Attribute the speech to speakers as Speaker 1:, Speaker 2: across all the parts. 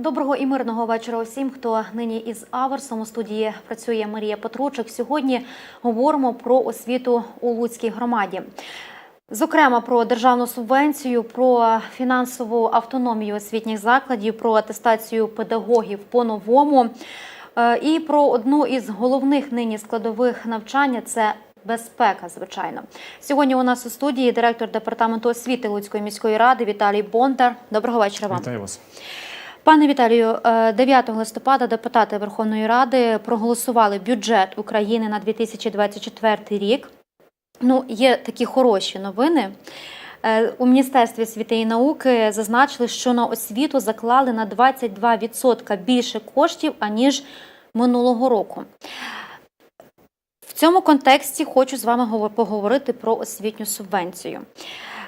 Speaker 1: Доброго і мирного вечора усім, хто нині із Аверсом у студії працює Марія Петручик. Сьогодні говоримо про освіту у Луцькій громаді. Зокрема, про державну субвенцію, про фінансову автономію освітніх закладів, про атестацію педагогів по-новому е, і про одну із головних нині складових навчання це безпека. Звичайно, сьогодні у нас у студії директор департаменту освіти Луцької міської ради Віталій Бондар. Доброго вечора вам.
Speaker 2: Вітаю вас.
Speaker 1: Пане Віталію, е, 9 листопада депутати Верховної Ради проголосували бюджет України на 2024 рік. Ну, є такі хороші новини. Е, У Міністерстві освіти і науки зазначили, що на освіту заклали на 22% більше коштів, аніж минулого року. В цьому контексті хочу з вами говор- поговорити про освітню субвенцію.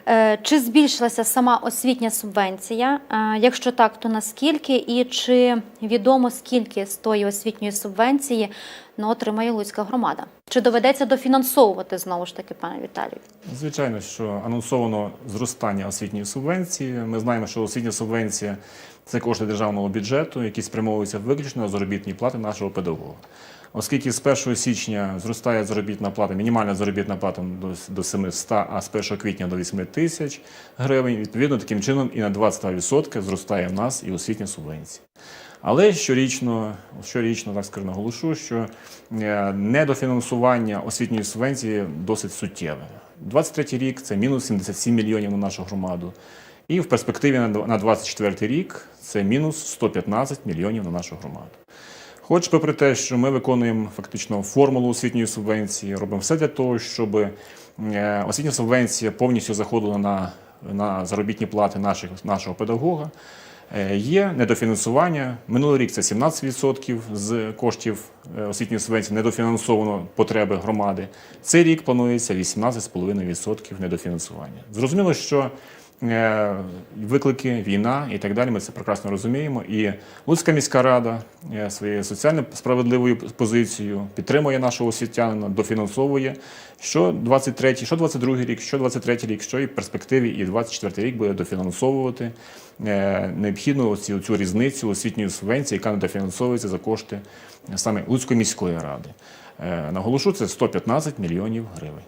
Speaker 1: Е, Чи збільшилася сама освітня субвенція? Е, Якщо так, то наскільки? І чи відомо скільки з тої освітньої субвенції ну, отримає Луцька громада? Чи доведеться дофінансовувати знову ж таки, пане Віталію?
Speaker 2: Звичайно, що анонсовано зростання освітньої субвенції. Ми знаємо, що освітня субвенція це кошти державного бюджету, які спрямовуються виключно на заробітні плати нашого педагога. Оскільки з 1 січня зростає заробітна плата, мінімальна заробітна плата до, до 700, а з 1 квітня до 8 тисяч гривень, відповідно, таким чином і на 22% зростає в нас і освітня субвенція. Але щорічно, щорічно так скажу, наголошу, що е, недофінансування освітньої субвенції досить суттєве. 23 рік це мінус 77 мільйонів на нашу громаду. І в перспективі на 24 рік це мінус 115 мільйонів на нашу громаду. Хоч попри те, що ми виконуємо фактично формулу освітньої субвенції, робимо все для того, щоб е, освітня субвенція повністю заходила на, на заробітні плати наших, нашого педагога. Е, Є недофінансування. Минулий рік це 17% з коштів е, освітньої субвенції недофінансовано потреби громади. Цей рік планується 18,5% недофінансування. Зрозуміло, що виклики, війна і так далі. Ми це прекрасно розуміємо. І Луцька міська рада е, своєю соціально справедливою позицією підтримує нашого освітянина, дофінансовує що 23, що 22 рік, що 23 рік, що і в перспективі, і 24 рік буде дофінансовувати е, необхідну оці, цю різницю освітньої субвенції, яка недофінансовується за кошти е, саме Луцької міської ради. Е, Наголошу, це 115 мільйонів гривень.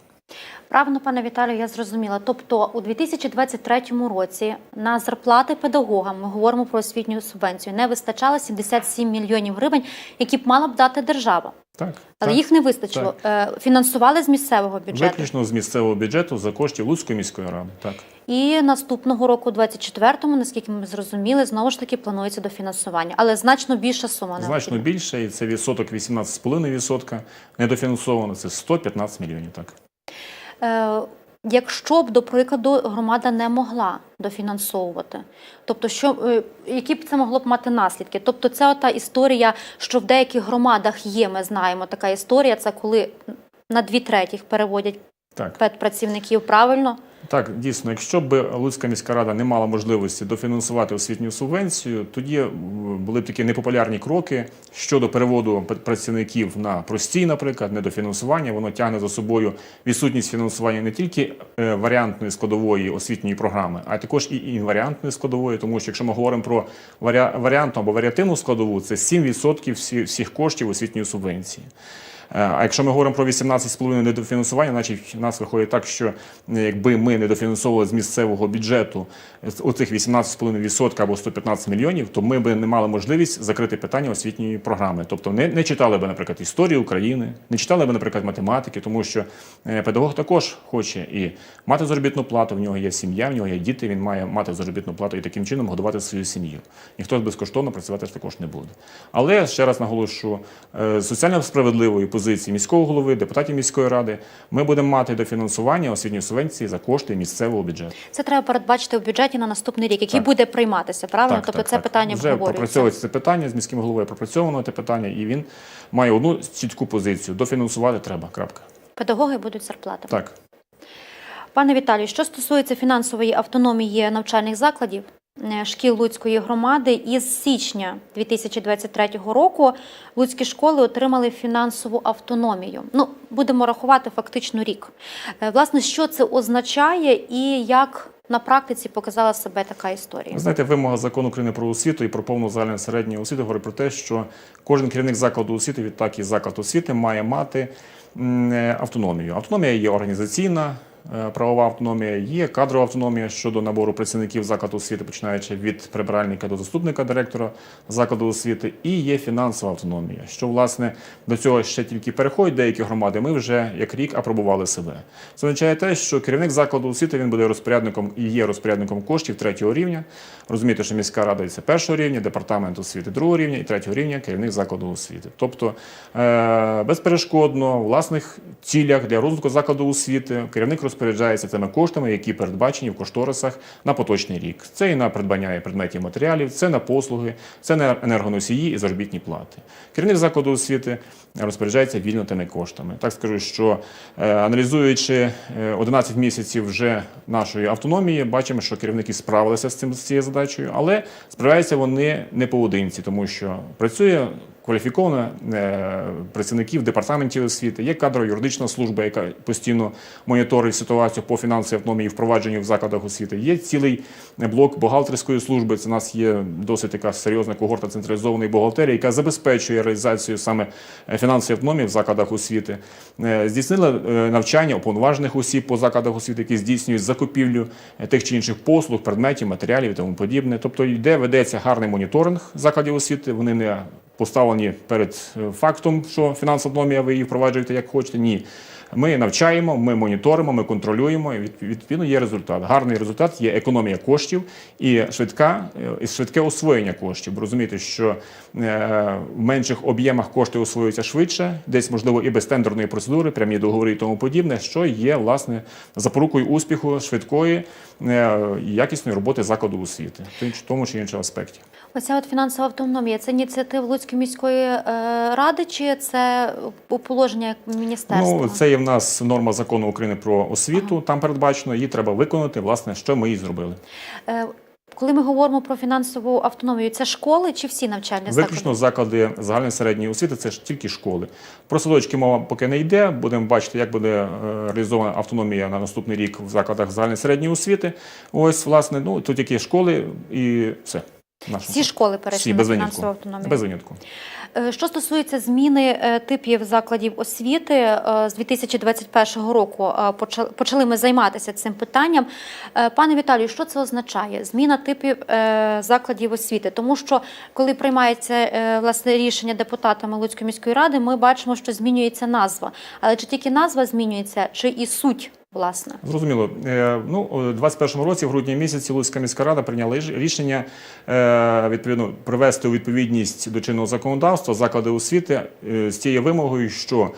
Speaker 1: Правильно, пане Віталію, я зрозуміла. Тобто у 2023 році на зарплати педагогам ми говоримо про освітню субвенцію. Не вистачало 77 мільйонів гривень, які б мала б дати держава.
Speaker 2: Так,
Speaker 1: Але
Speaker 2: так.
Speaker 1: їх не вистачило. Е, Фінансували з місцевого бюджету.
Speaker 2: Виключно з місцевого бюджету за коштів Луцької міської ради. Так.
Speaker 1: І наступного року, 24-му, наскільки ми зрозуміли, знову ж таки планується дофінансування, але значно більша сума
Speaker 2: Значно більше, і це відсоток 18,5%. Недофінансовано це 115 мільйонів. Так.
Speaker 1: Е, Якщо б, до прикладу, громада не могла дофінансовувати, тобто, що е, які б це могло б мати наслідки? Тобто, ця та історія, що в деяких громадах є, ми знаємо така історія. Це коли на дві третіх переводять
Speaker 2: Так.
Speaker 1: педпрацівників правильно.
Speaker 2: Так, дійсно, якщо б Луцька міська рада не мала можливості дофінансувати освітню субвенцію, тоді були б такі непопулярні кроки щодо переводу працівників на прості, наприклад, недофінансування. Воно тягне за собою відсутність фінансування не тільки е, варіантної складової освітньої програми, а також і інваріантної складової, тому що якщо ми говоримо про варіантну або варіативну складову, це 7% всіх коштів освітньої субвенції. Е, А якщо ми говоримо про 18,5 недофінансування, значить в нас виходить так, що е, якби ми не дофінансовували з місцевого бюджету з оцих 18,5% або 115 мільйонів, то ми б не мали можливість закрити питання освітньої програми. Тобто не, не читали б, наприклад, історію України, не читали б, наприклад, математики, тому що е, педагог також хоче і мати заробітну плату, в нього є сім'я, в нього є діти, він має мати заробітну плату і таким чином годувати свою сім'ю. Ніхто безкоштовно працювати також не буде. Але ще раз наголошу, е, соціально справедливої позиції міського голови, депутатів міської ради, ми будемо мати дофінансування освітньої субвенції за кошти місцевого бюджету.
Speaker 1: Це треба передбачити в бюджеті на наступний рік, який
Speaker 2: Так.
Speaker 1: буде прийматися. Правильно, тобто це питання
Speaker 2: Вже пропрацьовується це питання з міським головою. Пропрацьовано те питання, і він має одну чітку позицію: дофінансувати треба. Крапка.
Speaker 1: Педагоги будуть зарплати.
Speaker 2: Так.
Speaker 1: Пане Віталію, що стосується фінансової автономії навчальних закладів шкіл Луцької громади, із січня 2023 року луцькі школи отримали фінансову автономію. Ну, будемо рахувати фактично рік. Е, Власне, що це означає і як на практиці показала себе така історія?
Speaker 2: Знаєте, вимога закону України про освіту і про повну загальну середню освіту говорить про те, що кожен керівник закладу освіти, відтак і заклад освіти, має мати е, автономію. Автономія є організаційна. Е, Правова автономія є кадрова автономія щодо набору працівників закладу освіти, починаючи від прибиральника до заступника директора закладу освіти, і є фінансова автономія. Що власне до цього ще тільки переходять деякі громади. Ми вже як рік апробували себе. Це означає те, що керівник закладу освіти він буде розпорядником і є розпорядником коштів третього рівня. Розумієте, що міська рада це першого рівня, департамент освіти другого рівня і третього рівня керівник закладу освіти. Тобто е, безперешкодно, власних цілях для розвитку закладу освіти керівник розпоряджається тими коштами, які передбачені в кошторисах на поточний рік. Це і на придбання предметів матеріалів, це на послуги, це на енергоносії і заробітні плати. Керівник закладу освіти розпоряджається вільно тими коштами. Так скажу, що е, аналізуючи е, 11 місяців вже нашої автономії, бачимо, що керівники справилися з цим з цією задачею, але справляються вони не поодинці, тому що працює кваліфіковано е, працівників департаментів освіти, є кадрова юридична служба, яка постійно моніторить ситуацію по фінансовій автономії впровадженню в закладах освіти. Є цілий блок бухгалтерської служби. Це у нас є досить така серйозна когорта централізованої бухгалтерії, яка забезпечує реалізацію саме е, фінансової автономії в закладах освіти. Е, Здійснила навчання уповноважених осіб по закладах освіти, які здійснюють закупівлю тих чи інших послуг, предметів, матеріалів і тому подібне. Тобто йде ведеться гарний моніторинг закладів освіти. Вони не поставлені перед е, фактом, що фінансова автономія ви її впроваджуєте як хочете. Ні. Ми навчаємо, ми моніторимо, ми контролюємо. І відповідно є результат. Гарний результат є економія коштів і швидка е, і швидке освоєння коштів. Розумієте, що е, в менших об'ємах кошти освоюються швидше, десь можливо і без тендерної процедури, прямі договори і тому подібне, що є власне запорукою успіху швидкої якісної роботи закладу освіти тому чи іншому аспекті.
Speaker 1: Оця от фінансова автономія це ініціатива Луцької міської е, ради, чи це по- положення міністерства?
Speaker 2: Ну, це є в нас норма закону України про освіту. Там передбачено, її треба виконати. Власне, що ми і зробили.
Speaker 1: Е, Коли ми говоримо про фінансову автономію, це школи чи всі навчальні
Speaker 2: Виключно заклади загальної середньої освіти це ж тільки школи. Про садочки мова поки не йде. Будемо бачити, як буде е, реалізована автономія на наступний рік в закладах загальної середньої освіти. Ось, власне, ну тут тільки школи і все. В нашому
Speaker 1: Всі школи перейшли на фінансову автономію.
Speaker 2: Без винятку.
Speaker 1: Е, Що стосується зміни е, типів закладів освіти е, з 2021 року, почали ми займатися цим питанням. Пане Віталію, що це означає? Зміна типів закладів освіти, тому що коли приймається власне рішення депутатами Луцької міської ради, ми бачимо, що змінюється назва. Але чи тільки назва змінюється, чи і суть власне?
Speaker 2: Зрозуміло. Е, Ну, у 21-му році, в грудні місяці, Луцька міська рада прийняла рішення е, відповідно привести у відповідність до чинного законодавства заклади освіти е, з тією вимогою, що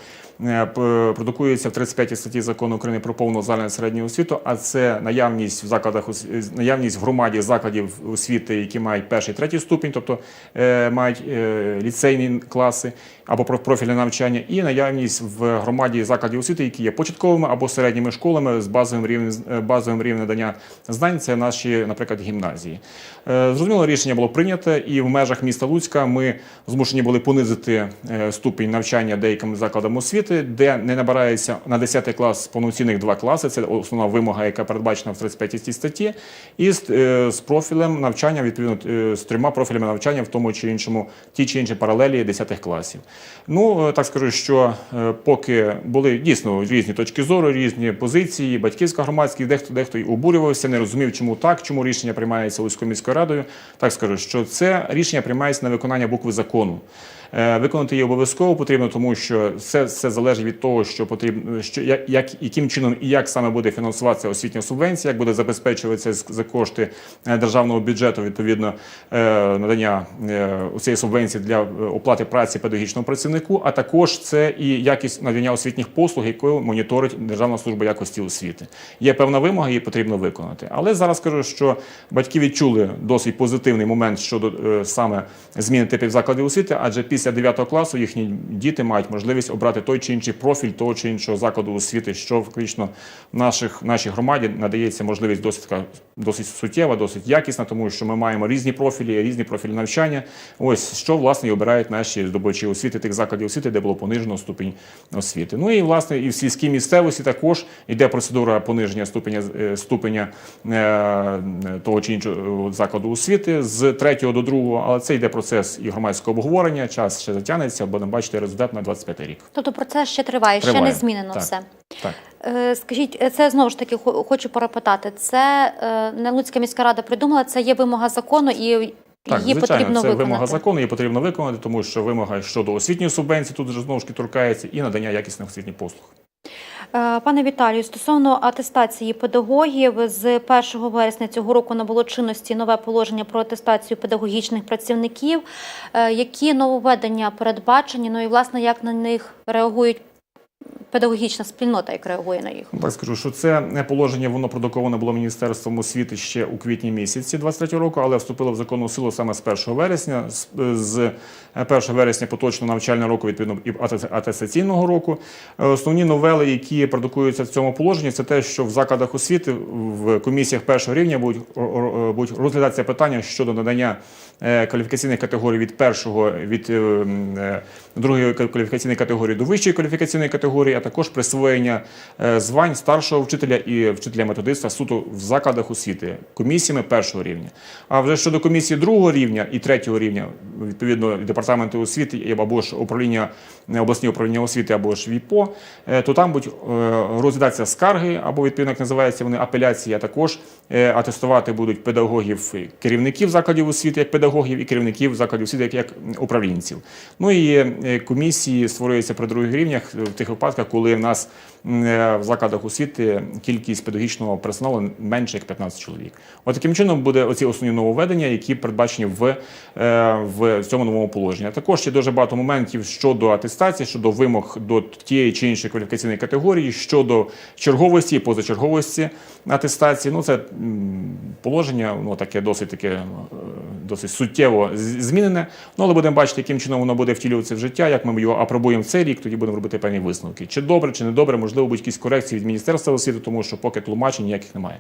Speaker 2: продукується в 35 статті закону України про повну загальну середню освіту, а це наявність в закладах наявність в громаді закладів освіти, які мають перший третій ступінь, тобто мають ліцейні класи або про- профільне навчання, і наявність в громаді закладів освіти, які є початковими або середніми школами з базовим рівнем е, базовим рівнем надання знань. Це наші, наприклад, гімназії. Е, Зрозуміло, рішення було прийнято, і в межах міста Луцька ми змушені були понизити е, ступінь навчання деяким закладам освіти, де не набирається на 10 клас повноцінних два класи. Це основна вимога, яка передбачена в 35 статті, і з, профілем навчання, відповідно, з трьома профілями навчання в тому чи іншому, ті чи інші паралелі 10 класів. Ну, е, так скажу, що е, поки були дійсно різні точки зору, різні позиції, батьківська громадськість, дехто дехто й обурювався, не розумів, чому так, чому рішення приймається Луцькою міською радою. Так скажу, що це рішення приймається на виконання букви закону. Е, Виконати її обов'язково потрібно, тому що все, все залежить від того, що потрібно, що як, як яким чином і як саме буде фінансуватися освітня субвенція, як буде забезпечуватися за кошти е, державного бюджету відповідно е, надання цієї субвенції для оплати праці педагогічному працівнику, а також це і якість надання освітніх послуг, яку моніторить Державна служба якості освіти. Є певна вимога, її потрібно виконати. Але зараз скажу, що батьки відчули досить позитивний момент щодо саме зміни типів закладів освіти, адже після після 9 класу їхні діти мають можливість обрати той чи інший профіль того чи іншого закладу освіти, що фактично в наших, нашій громаді надається можливість досить, досить суттєва, досить якісна, тому що ми маємо різні профілі, різні профілі навчання. Ось що власне і обирають наші здобувачі освіти тих закладів освіти, де було понижено ступінь освіти. Ну і власне і в сільській місцевості також йде процедура пониження ступеня е, ступеня е, того чи іншого закладу освіти з третього до другого, але це йде процес і громадського обговорення. Час ще затягнеться, будемо бачити результат на 25 рік.
Speaker 1: Тобто процес ще триває, ще не змінено
Speaker 2: так.
Speaker 1: все.
Speaker 2: Так.
Speaker 1: Е, Скажіть, е, це знову ж таки хочу перепитати. Це е, не Луцька міська рада придумала, це є вимога закону і її
Speaker 2: звичайно,
Speaker 1: потрібно
Speaker 2: це
Speaker 1: виконати.
Speaker 2: вимога закону, її потрібно виконати, тому що вимога щодо освітньої субвенції тут знову ж таки торкається і надання якісних освітніх послуг.
Speaker 1: Е, Пане Віталію, стосовно атестації педагогів, з 1 вересня цього року набуло чинності нове положення про атестацію педагогічних працівників. Е, Які нововведення передбачені? Ну і власне як на них реагують педагогічна спільнота, як реагує на їх?
Speaker 2: Так скажу, що це положення воно продуковане було міністерством освіти ще у квітні місяці 23 року, але вступило в законну силу саме з 1 вересня. З- З 1 вересня поточного навчального року, відповідно і ате- атестаційного року. Е, Основні новели, які продукуються в цьому положенні, це те, що в закладах освіти в комісіях першого рівня будуть, розглядатися питання щодо надання е, кваліфікаційних категорій від першого від е, е, другої кваліфікаційної категорії до вищої кваліфікаційної категорії, а також присвоєння е, звань старшого вчителя і вчителя методиста суто в закладах освіти комісіями першого рівня. А вже щодо комісії другого рівня і третього рівня, відповідно департаменту освіти або ж управління е, обласні управління освіти, або ж ВІПО, е, то там будуть розглядатися скарги, або відповідно як називаються вони апеляції, а також атестувати будуть педагогів керівників закладів освіти як педагогів і керівників закладів освіти як, управлінців. Ну і комісії створюються при других рівнях в тих випадках, коли в нас е, в закладах освіти кількість педагогічного персоналу менше як 15 чоловік. От таким чином буде оці основні нововведення, які передбачені в, е, в цьому новому положенні. Також є дуже багато моментів щодо атестації, щодо вимог до тієї чи іншої кваліфікаційної категорії, щодо черговості і позачерговості атестації. Ну це положення, ну таке досить таке е, досить суттєво змінене. Ну але будемо бачити, яким чином воно буде втілюватися в життя. Як ми його апробуємо в цей рік, тоді будемо робити певні висновки. Чи добре, чи не добре, можливо, будуть якісь корекції від міністерства освіти, тому що поки тлумачень ніяких немає.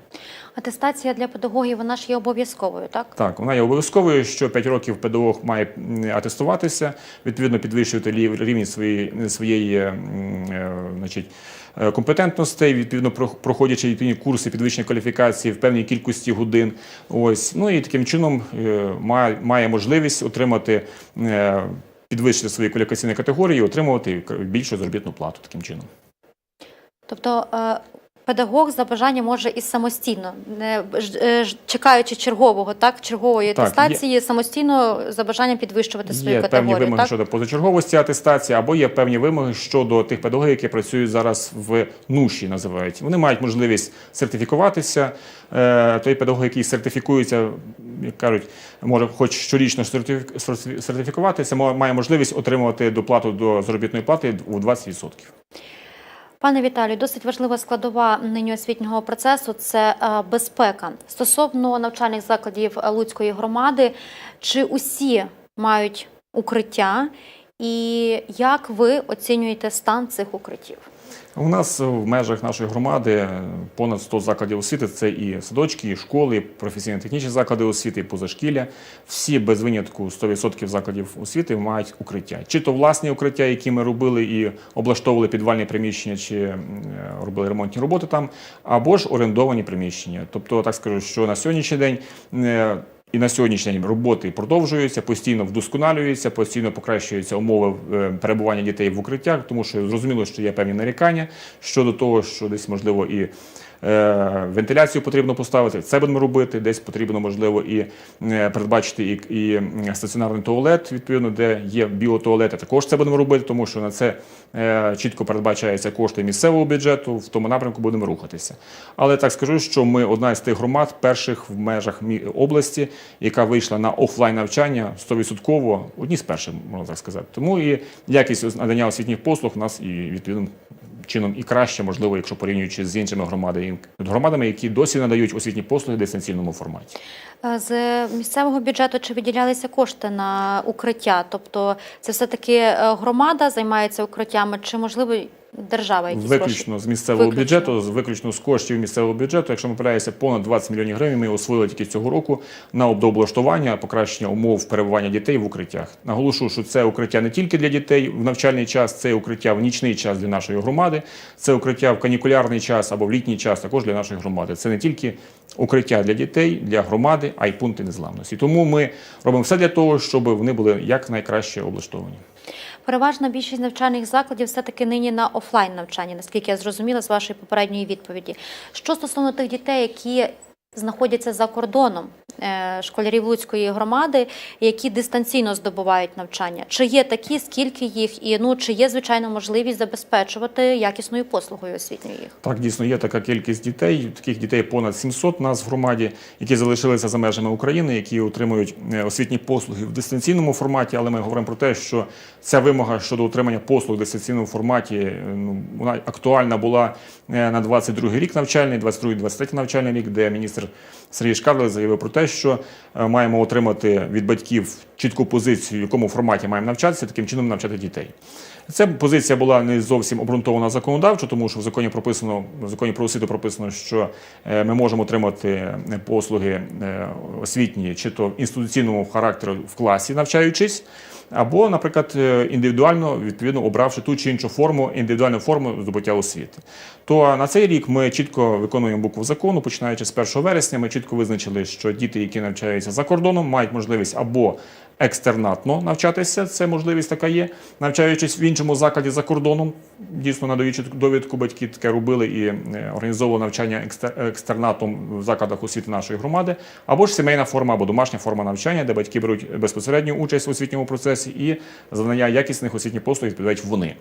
Speaker 1: Атестація для педагогів вона ж є обов'язковою, так?
Speaker 2: Так, вона є обов'язковою, що 5 років педагог має атестуватися, відповідно підвищувати рівень своєї, своєї е, значить, е, компетентностей, відповідно проходячи відповідні курси підвищення кваліфікації в певній кількості годин. Ось. Ну і таким чином е, має можливість отримати. Підвищити свої кваліфікаційні категорії і отримувати більшу заробітну плату таким чином.
Speaker 1: Тобто е, педагог за бажання може і самостійно, не е, чекаючи чергового, так, чергової
Speaker 2: Так, є-
Speaker 1: атестації, самостійно за бажанням підвищувати свою
Speaker 2: Є певні
Speaker 1: категорію.
Speaker 2: вимоги
Speaker 1: Так?
Speaker 2: щодо позачерговості атестації, або є певні вимоги щодо тих педагогів, які працюють зараз в нуші, називають. Вони мають можливість сертифікуватися. Е, Той педагог, який сертифікується, як кажуть, може хоч щорічно сертифі- сертифі- сертифікуватися, має можливість отримувати доплату до заробітної плати у 20%.
Speaker 1: Пане Віталію, досить важлива складова нині освітнього процесу це е, безпека. Стосовно навчальних закладів Луцької громади, чи усі мають укриття, і як ви оцінюєте стан цих укриттів?
Speaker 2: У нас в межах нашої громади понад 100 закладів освіти. Це і садочки, і школи, і професійно-технічні заклади освіти, і позашкілля. Всі без винятку 100% закладів освіти мають укриття. Чи то власні укриття, які ми робили і облаштовували підвальні приміщення, чи е, робили ремонтні роботи там, або ж орендовані приміщення. Тобто, так скажу, що на сьогоднішній день. І на сьогоднішній день роботи продовжуються, постійно вдосконалюються, постійно покращуються умови е, перебування дітей в укриттях, тому що зрозуміло, що є певні нарікання щодо того, що десь можливо і вентиляцію потрібно поставити. Це будемо робити. Десь потрібно можливо і е, передбачити і, і стаціонарний туалет, відповідно, де є біотуалети. Також це будемо робити, тому що на це е, чітко передбачаються кошти місцевого бюджету. В тому напрямку будемо рухатися. Але так скажу, що ми одна з тих громад, перших в межах області, яка вийшла на офлайн навчання 100%, одні з перших, можна так сказати. Тому і якість надання освітніх послуг у нас і відповідно чином і краще, можливо, якщо порівнюючи з іншими громадами, громадами, які досі надають освітні послуги в дистанційному форматі.
Speaker 1: Е, З місцевого бюджету чи виділялися кошти на укриття? Тобто це все-таки е, громада займається укриттями, чи можливо держава якісь гроші?
Speaker 2: Виключно з місцевого
Speaker 1: Виключно.
Speaker 2: бюджету, з- виключно з коштів місцевого бюджету. Якщо ми помиляюся, понад 20 мільйонів гривень ми освоїли тільки цього року на облаштування, покращення умов перебування дітей в укриттях. Наголошу, що це укриття не тільки для дітей в навчальний час, це укриття в нічний час для нашої громади, це укриття в канікулярний час або в літній час також для нашої громади. Це не тільки укриття для дітей, для громади, а й пункти незламності. Тому ми робимо все для того, щоб вони були якнайкраще облаштовані.
Speaker 1: Переважна більшість навчальних закладів все-таки нині на офлайн навчанні, наскільки я зрозуміла з вашої попередньої відповіді. Що стосовно тих дітей, які знаходяться за кордоном, школярів Луцької громади, які дистанційно здобувають навчання, чи є такі, скільки їх, і ну чи є звичайно можливість забезпечувати якісною послугою освітньою їх?
Speaker 2: Так, дійсно є така кількість дітей. Таких дітей понад 700 нас в громаді, які залишилися за межами України, які отримують е, освітні послуги в дистанційному форматі. Але ми говоримо про те, що ця вимога щодо отримання послуг в дистанційному форматі е, ну, вона актуальна була е, на 22 рік навчальний, 22-23 навчальний рік, де міністр Сергій Шкарлет заявив про те, що е, маємо отримати від батьків чітку позицію, в якому форматі маємо навчатися, таким чином навчати дітей. Ця позиція була не зовсім обґрунтована законодавчо, тому що в законі прописано в законі про освіту прописано, що е, ми можемо отримати е, послуги е, освітні чи то інституційного характеру в класі, навчаючись, або, наприклад, індивідуально відповідно обравши ту чи іншу форму, індивідуальну форму здобуття освіти. То на цей рік ми чітко виконуємо букву закону, починаючи з 1 вересня, ми чітко визначили, що діти, які навчаються за кордоном, мають можливість або екстернатно навчатися, це можливість така є, навчаючись в іншому закладі за кордоном, дійсно надаючи довідку, батьки таке робили і е, організовували навчання екстер- екстернатом в закладах освіти нашої громади, або ж сімейна форма або домашня форма навчання, де батьки беруть безпосередню участь в освітньому процесі і завдання якісних освітніх послуг відповідають вони.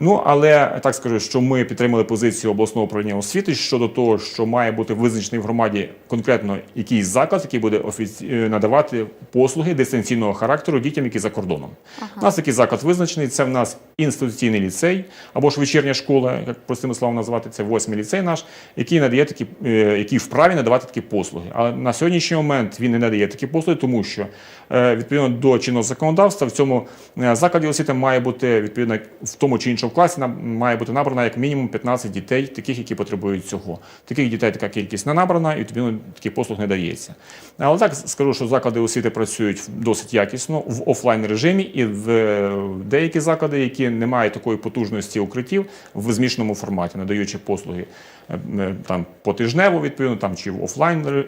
Speaker 2: Ну але так скажу, що ми підтримали позицію обласного управління освіти щодо того, що має бути визначений в громаді конкретно якийсь заклад, який буде офіці... е, надавати послуги дистанційного характеру дітям, які за кордоном. У нас такий заклад визначений. Це в нас інституційний ліцей або ж вечірня школа, як простими словами назвати, це восьмий ліцей наш, який надає такі, е, який вправі надавати такі послуги. Але на сьогоднішній момент він не надає такі послуги, тому що е, відповідно до чинного законодавства в цьому закладі освіти має бути відповідно в тому чи іншому класі нам має бути набрано як мінімум 15 дітей, таких, які потребують цього. Таких дітей така кількість не набрана, і відповідно таких послуг не дається. Але так скажу, що заклади освіти працюють досить якісно в офлайн режимі, і в е, деякі заклади, які не мають такої потужності укриттів, в змішаному форматі, надаючи послуги е, е, там потижнево, відповідно, там чи в офлайн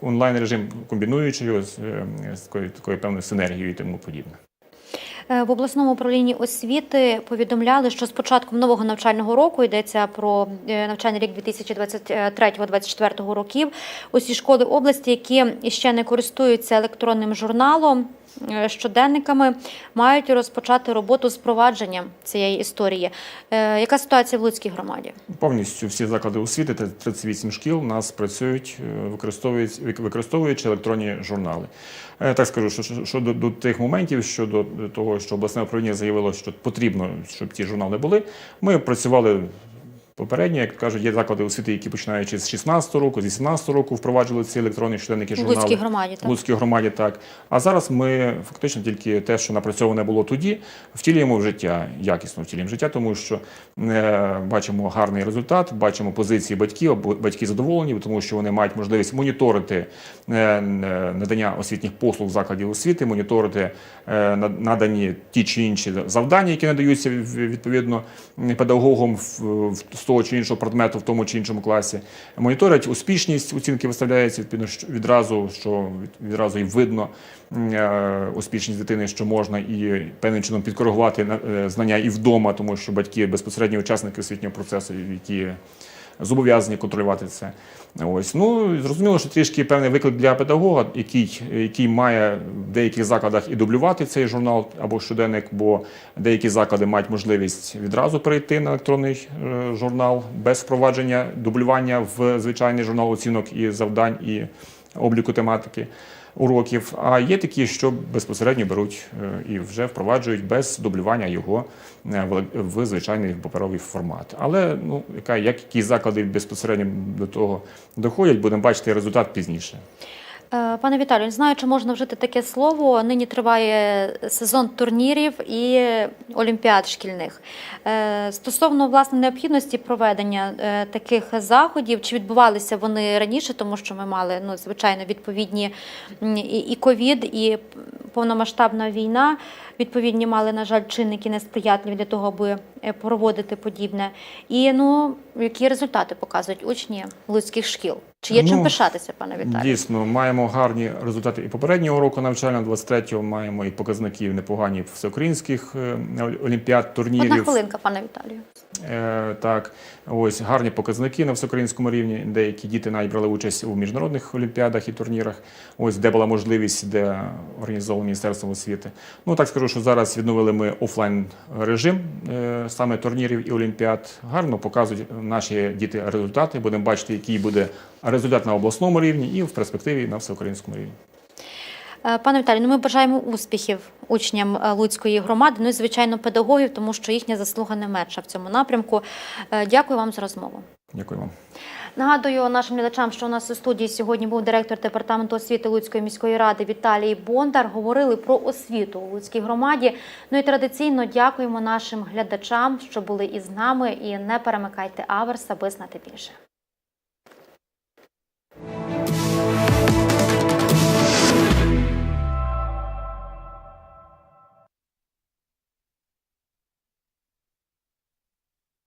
Speaker 2: онлайн режим, комбінуючи його з такою, такою певною синергією і тому подібне.
Speaker 1: Е, В обласному управлінні освіти повідомляли, що з початком нового навчального року йдеться про е, навчальний рік 2023-2024 років. Усі школи області, які ще не користуються електронним журналом. Е, Щоденниками мають розпочати роботу з впровадженням цієї історії. Е, Яка ситуація в Луцькій громаді?
Speaker 2: Повністю всі заклади освіти, та 38 шкіл у нас працюють, е, використовують, використовуючи електронні журнали. Так скажу, що, що, що до, до тих моментів, щодо того, що обласне управління заявило, що потрібно, щоб ті журнали були, ми працювали. Попередньо, як кажуть, є заклади освіти, які починаючи з 16 року, з 18 року впроваджували ці електронні щоденники
Speaker 1: В. Луцькій громаді, так?
Speaker 2: В Луцькій громаді так. А зараз ми фактично тільки те, що напрацьоване було тоді, втілюємо в життя, якісно втілюємо в життя, тому що е, бачимо гарний результат, бачимо позиції батьків, батьки задоволені, тому що вони мають можливість моніторити е, е, надання освітніх послуг в закладі освіти, моніторити е, надані ті чи інші завдання, які надаються відповідно педагогом в, того чи іншого предмету в тому чи іншому класі. Моніторять успішність, оцінки виставляються відповідно відразу, що відразу і видно е, успішність дитини, що можна і певним чином підкоригувати е, знання і вдома, тому що батьки безпосередні учасники освітнього процесу, які зобов'язані контролювати це. Ось ну зрозуміло, що трішки певний виклик для педагога, який, який має в деяких закладах і дублювати цей журнал або щоденник, бо деякі заклади мають можливість відразу перейти на електронний е, журнал без впровадження дублювання в звичайний журнал оцінок і завдань і обліку тематики уроків. А є такі, що безпосередньо беруть е, і вже впроваджують без дублювання його е, в звичайний паперовий формат. Але ну яка як які заклади безпосередньо до того доходять, будемо бачити результат пізніше.
Speaker 1: Е, Пане Віталію, не знаю, чи можна вжити таке слово. Нині триває сезон турнірів і олімпіад шкільних. Е, Стосовно власне необхідності проведення е, таких заходів, чи відбувалися вони раніше, тому що ми мали ну звичайно відповідні і- ковід, і повномасштабна війна. Відповідні мали, на жаль, чинники несприятливі для того, аби проводити подібне. І ну які результати показують учні луцьких шкіл? Чи є чим
Speaker 2: Ну,
Speaker 1: пишатися, пане Віталію?
Speaker 2: Дійсно, маємо гарні результати і попереднього року навчального 23-го, маємо і показники непогані всеукраїнських е, олімпіад, турнірів.
Speaker 1: Одна хвилинка, пане Віталію.
Speaker 2: Е, так, ось гарні показники на всеукраїнському рівні. Деякі діти навіть брали участь у міжнародних олімпіадах і турнірах. Ось де була можливість, де організовано Міністерством освіти. Ну так скажу, що зараз відновили ми офлайн режим е, саме турнірів і олімпіад. Гарно показують наші діти результати. Будемо бачити, який буде результат на обласному рівні і в перспективі на всеукраїнському рівні.
Speaker 1: Е, Пане Віталію, ну ми бажаємо успіхів учням е, Луцької громади, ну і звичайно педагогів, тому що їхня заслуга не менша в цьому напрямку. Е, Дякую вам за розмову.
Speaker 2: Дякую вам.
Speaker 1: Нагадую нашим глядачам, що у нас у студії сьогодні був директор департаменту освіти Луцької міської ради Віталій Бондар. Говорили про освіту у Луцькій громаді. Ну і традиційно дякуємо нашим глядачам, що були із нами. І не перемикайте аверс, аби знати більше.